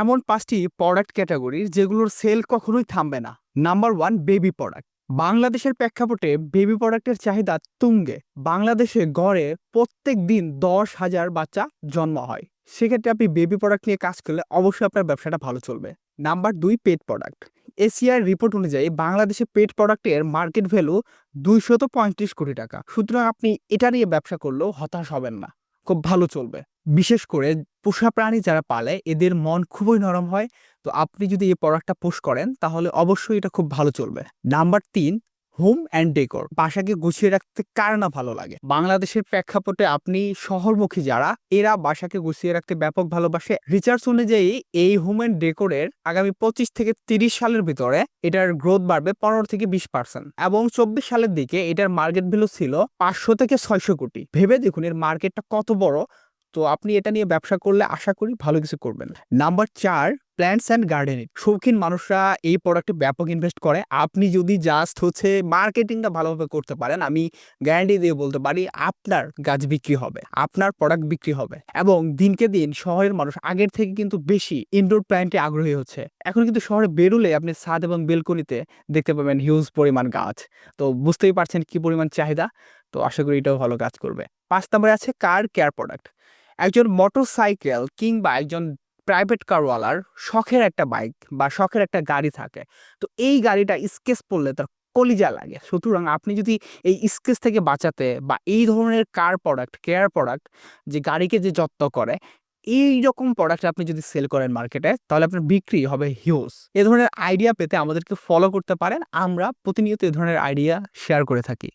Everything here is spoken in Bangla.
এমন পাঁচটি প্রোডাক্ট ক্যাটাগরি যেগুলোর সেল কখনোই থামবে না। নাম্বার ওয়ান বেবি প্রোডাক্ট বাংলাদেশের প্রেক্ষাপটে বেবি প্রোডাক্টের চাহিদা তুঙ্গে। বাংলাদেশে গড়ে প্রত্যেক দিন দশ হাজার বাচ্চা জন্ম হয়। সেক্ষেত্রে আপনি বেবি প্রোডাক্ট নিয়ে কাজ করলে অবশ্যই আপনার ব্যবসাটা ভালো চলবে। নাম্বার দুই পেট প্রোডাক্ট এশিয়ার রিপোর্ট অনুযায়ী বাংলাদেশে পেট প্রোডাক্টের মার্কেট ভ্যালু দুইশত পঁয়ত্রিশ কোটি টাকা। সুতরাং আপনি এটা নিয়ে ব্যবসা করলেও হতাশ হবেন না। খুব ভালো চলবে। বিশেষ করে পোষা প্রাণী যারা পালে, এদের মন খুবই নরম হয়। তো আপনি যদি এই প্রোডাক্টটা পোষ করেন, তাহলে অবশ্যই এটা খুব ভালো চলবে। নাম্বার তিন হোম অ্যান্ড ডেকোর বাসাকে গুছিয়ে রাখতে কার না ভালো লাগে? বাংলাদেশের প্রেক্ষাপটে আপনি শহরমুখী যারা, এরা বাসাকে গুছিয়ে রাখতে ব্যাপক ভালোবাসে। রিচার্জ অনুযায়ী, এই হোম অ্যান্ড ডেকোরের আগামী পঁচিশ থেকে তিরিশ সালের ভিতরে এটার গ্রোথ বাড়বে পনেরো থেকে বিশ পার্সেন্ট এবং চব্বিশ সালের দিকে এটার মার্কেট ভ্যালু ছিল পাঁচশো থেকে ছয়শো কোটি। ভেবে দেখুন, এর মার্কেটটা কত বড় তো আপনি এটা নিয়ে ব্যবসা করলে আশা করি ভালো কিছু করবেন। নাম্বার চার প্ল্যান্টস অ্যান্ড গার্ডেনিং শৌখিন মানুষরা এই প্রোডাক্টে ব্যাপক ইনভেস্ট করে। আপনি যদি জাস্ট হচ্ছে মার্কেটিংটা ভালোভাবে করতে পারেন, আমি গ্যারান্টি দিয়ে বলতে পারি আপনার গাছ বিক্রি হবে, আপনার প্রোডাক্ট বিক্রি হবে এবং দিনকে দিন শহরের মানুষ আগের থেকে কিন্তু বেশি ইনডোর প্ল্যান্টে আগ্রহী হচ্ছে। এখন কিন্তু শহরে বেরোলে আপনি ছাদ এবং বেলকনিতে দেখতে পাবেন হিউজ পরিমাণ গাছ। তো বুঝতেই পারছেন কি পরিমাণ চাহিদা? তো আশা করি এটাও ভালো কাজ করবে। পাঁচ নম্বরে আছে কার কেয়ার প্রোডাক্ট একজন মোটরসাইকেল কিংবা একজন প্রাইভেট কারওয়ালার শখের একটা বাইক বা শখের একটা গাড়ি থাকে। তো এই গাড়িটা স্কেচ পড়লে তার কলিজা লাগে। সুতরাং আপনি যদি এই স্কেচ থেকে বাঁচাতে বা এই ধরনের কার প্রোডাক্ট কেয়ার প্রোডাক্ট যে গাড়িকে যে যত্ন করে, এই রকম প্রোডাক্ট আপনি যদি সেল করেন মার্কেটে তাহলে আপনার বিক্রি হবে হিউজ এ ধরনের আইডিয়া পেতে আমাদেরকে ফলো করতে পারেন। আমরা প্রতিনিয়ত এ ধরনের আইডিয়া শেয়ার করে থাকি।